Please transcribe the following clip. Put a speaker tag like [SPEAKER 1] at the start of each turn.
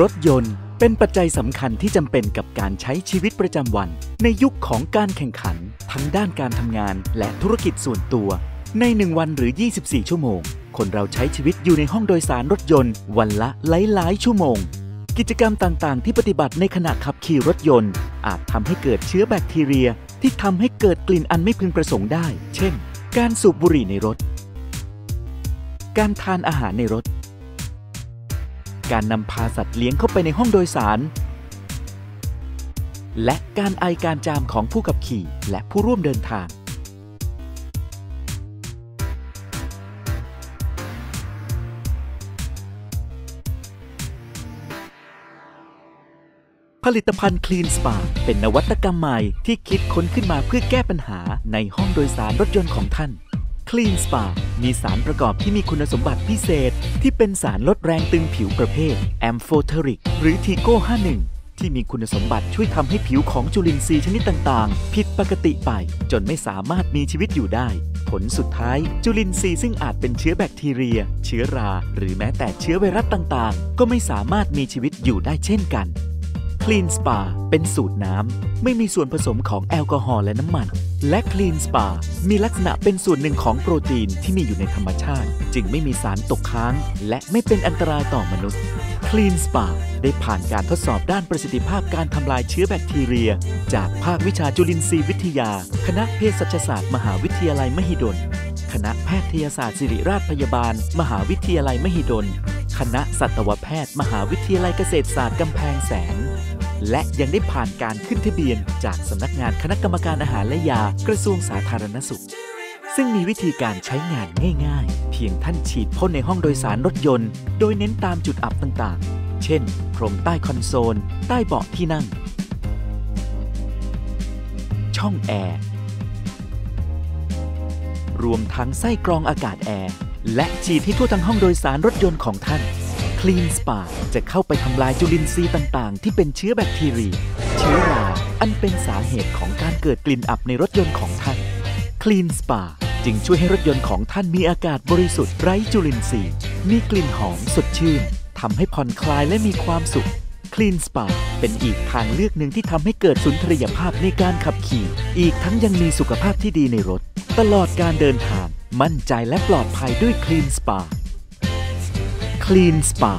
[SPEAKER 1] รถยนต์เป็นปัจจัยสำคัญที่จำเป็นกับการใช้ชีวิตประจำวัน ในยุคของการแข่งขัน ทั้งด้านการทำงานและธุรกิจส่วนตัว ในหนึ่งวันหรือ 24 ชั่วโมง คนเราใช้ชีวิตอยู่ในห้องโดยสารรถยนต์ วันละหลายๆชั่วโมง กิจกรรมต่างๆ ที่ปฏิบัติในขณะขับขี่รถยนต์ อาจทำให้เกิดเชื้อแบคทีเรีย ที่ทำให้เกิดกลิ่นอันไม่พึงประสงค์ได้ เช่น การสูบบุหรี่ในรถ การทานอาหารในรถ การนำพาสัตว์เลี้ยงเข้าไปในห้องโดยสาร และการไอการจามของผู้ขับขี่และผู้ร่วมเดินทาง ผลิตภัณฑ์ Clean Spa เป็นนวัตกรรมใหม่ที่คิดค้นขึ้นมาเพื่อแก้ปัญหาในห้องโดยสารรถยนต์ของท่าน Clean Spa มีสารประกอบที่มีคุณสมบัติพิเศษ ที่เป็นสารลดแรงตึงผิวประเภท a m p h o t e r i c หรือ Tigo 51 ที่มีคุณสมบัติช่วยทำให้ผิวของจุลินทรีย์ชนิดต่างๆ ผิดปกติไป จนไม่สามารถมีชีวิตอยู่ได้ ผลสุดท้าย จุลินทรีย์ซึ่งอาจเป็นเชื้อแบคทีเรีย เชื้อรา หรือแม้แต่เชื้อไวรัสต่างๆ ก็ไม่สามารถมีชีวิตอยู่ได้เช่นกัน Clean Spa เป็นสูตรน้ำ ไม่มีส่วนผสมของแอลกอฮอล์และน้ำมัน และ Clean Spa มีลักษณะเป็นส่วนหนึ่งของโปรตีนที่มีอยู่ในธรรมชาติ จึงไม่มีสารตกค้าง และไม่เป็นอันตรายต่อมนุษย์ Clean Spa ได้ผ่านการทดสอบด้านประสิทธิภาพการทำลายเชื้อแบคทีเรีย จากภาควิชาจุลินทรีย์วิทยา คณะเภสัชศาสตร์ มหาวิทยาลัยมหิดล คณะแพทยศาสตร์ศิริราชพยาบาล มหาวิทยาลัยมหิดล คณะสัตวแพทย์ มหาวิทยาลัยเกษตรศาสตร์กำแพงแสน และยังได้ผ่านการขึ้นทะเบียน จากสำนักงานคณะกรรมการอาหารและยากระทรวงสาธารณสุข ซึ่งมีวิธีการใช้งานง่ายๆ เพียงท่านฉีดพ่นในห้องโดยสารรถยนต์ โดยเน้นตามจุดอับต่างๆ เช่น พรมใต้คอนโซล ใต้เบาะที่นั่ง ช่องแอร์รวมทั้งไส้กรองอากาศแอร์ และฉีดให้ทั่วทั้งห้องโดยสารรถยนต์ของท่าน Clean Spa จะเข้าไปทำลายจุลินทรีย์ต่างๆ ที่เป็นเชื้อแบคทีเรีย เชื้อราอันเป็นสาเหตุของการเกิดกลิ่นอับในรถยนต์ของท่าน Clean Spa จึงช่วยให้รถยนต์ของท่านมีอากาศบริสุทธิ์ไร้จุลินทรีย์ มีกลิ่นหอมสดชื่นทำให้ผ่อนคลายและมีความสุข Clean Spa เป็นอีกทางเลือกหนึ่งที่ทำให้เกิดสุนทรียภาพในการขับขี่ อีกทั้งยังมีสุขภาพที่ดีในรถ ตลอดการเดินทาง มั่นใจและปลอดภัยด้วย Clean Spa Clean Spa